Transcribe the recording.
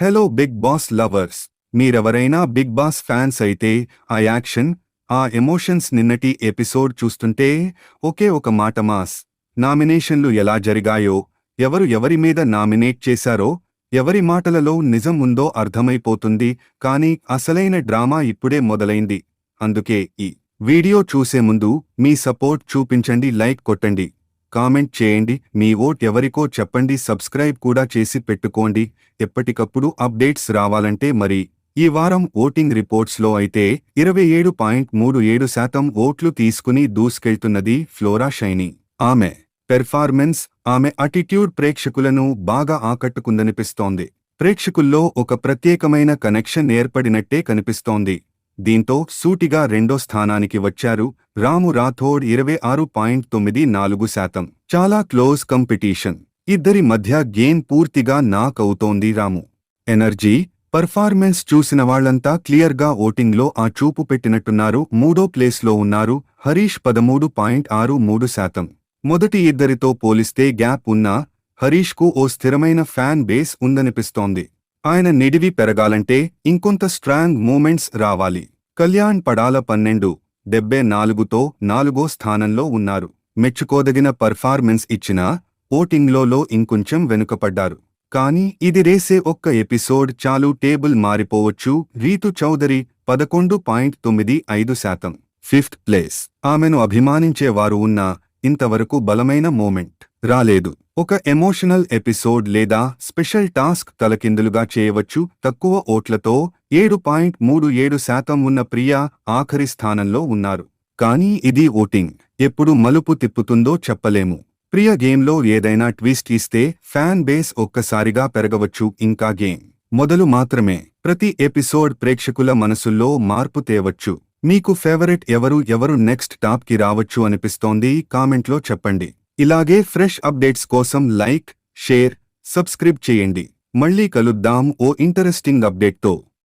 Hello Bigg Boss lovers మీరెవరైనా Bigg Boss fans అయితే ఆ యాక్షన్ ఆ ఎమోషన్స్ నిన్నటి ఎపిసోడ్ చూస్తుంటే ఒకే ఒక మాట మాస్. నామినేషన్లు ఎలా జరిగాయో ఎవరు ఎవరి మీద నామినేట్ చేశారో ఎవరి మాటలలో నిజం ఉందో అర్థమైపోతుంది కానీ అసలైన డ్రామా ఇప్పుడే మొదలైంది. అందుకే ఈ వీడియో చూసే ముందు మీ సపోర్ట్ చూపించండి లైక్ కొట్టండి. కామెంట్ చేయండి. మీ ఓట్ ఎవరికో చెప్పండి. సబ్స్క్రైబ్ కూడా చేసి పెట్టుకోండి. ఎప్పటికప్పుడు అప్డేట్స్ రావాలంటే మరి ఈ వారం ఓటింగ్ రిపోర్ట్స్లో అయితే ఇరవై ఏడు పాయింట్ మూడు ఏడు శాతం ఓట్లు తీసుకుని దూసుకెళ్తున్నది ఫ్లోరా షైని. ఆమె పెర్ఫార్మెన్స్ ఆమె అటిట్యూడ్ ప్రేక్షకులను బాగా ఆకట్టుకుందనిపిస్తోంది. ప్రేక్షకుల్లో ఒక ప్రత్యేకమైన కనెక్షన్ ఏర్పడినట్టే కనిపిస్తోంది. దీంతో సూటిగా రెండో స్థానానికి వచ్చారు రాము రాథోడ్ ఇరవై ఆరు పాయింట్ తొమ్మిది నాలుగు శాతం. చాలా క్లోజ్ కంపిటీషన్. ఇద్దరి మధ్య గేమ్ పూర్తిగా నాక్ అవుతోంది రాము. ఎనర్జీ పర్ఫార్మెన్స్ చూసిన వాళ్ళంతా క్లియర్గా ఓటింగ్లో ఆ చూపు పెట్టినట్టున్నారు. మూడో ప్లేస్లో ఉన్నారు హరీష్ పదమూడు పాయింట్ ఆరు మూడు శాతం. మొదటి ఇద్దరితో పోలిస్తే గ్యాప్ ఉన్నా హరీష్కు ఓ స్థిరమైన ఫ్యాన్ బేస్ ఉందనిపిస్తోంది. ఆయన నిడివి పెరగాలంటే ఇంకొంత స్ట్రాంగ్ మూమెంట్స్ రావాలి. కళ్యాణ్ పడాల పన్నెండు డెబ్బే నాలుగుతో నాలుగో స్థానంలో ఉన్నారు. మెచ్చుకోదగిన పర్ఫార్మెన్స్ ఇచ్చినా ఓటింగ్లోలో ఇంకొంచెం వెనుకపడ్డారు. కానీ ఇది రేసే ఒక్క ఎపిసోడ్ చాలు టేబుల్ మారిపోవచ్చు. రీతు చౌదరి పదకొండు పాయింట్ తొమ్మిది ఐదు శాతం. Fifth place. ఆమెను అభిమానించేవారు ఉన్నా ఇంతవరకు బలమైన మూమెంట్ రాలేదు. ఒక ఎమోషనల్ ఎపిసోడ్ లేదా స్పెషల్ టాస్క్ తలకిందులుగా చేయవచ్చు. తక్కువ ఓట్లతో ఏడు పాయింట్ మూడు ఏడు శాతం ఉన్న ప్రియా ఆఖరి స్థానంలో ఉన్నారు. కానీ ఇది ఓటింగ్. ఎప్పుడు మలుపు తిప్పుతుందో చెప్పలేము. ప్రియ గేమ్లో ఏదైనా ట్విస్ట్ ఇస్తే ఫ్యాన్ బేస్ ఒక్కసారిగా పెరగవచ్చు. ఇంకా గేమ్. మొదలు మాత్రమే. ప్రతి ఎపిసోడ్ ప్రేక్షకుల మనసుల్లో మార్పు తేవచ్చు. మీకు ఫేవరెట్ ఎవరు ఎవరు నెక్స్ట్ టాప్కి రావచ్చు అనిపిస్తోంది కామెంట్లో చెప్పండి. ఇలాగే ఫ్రెష్ అప్డేట్స్ కోసం లైక్ షేర్ సబ్స్క్రైబ్ చేయండి. మళ్ళీ కలుద్దాం ఓ ఇంటరెస్టింగ్ అప్డేట్తో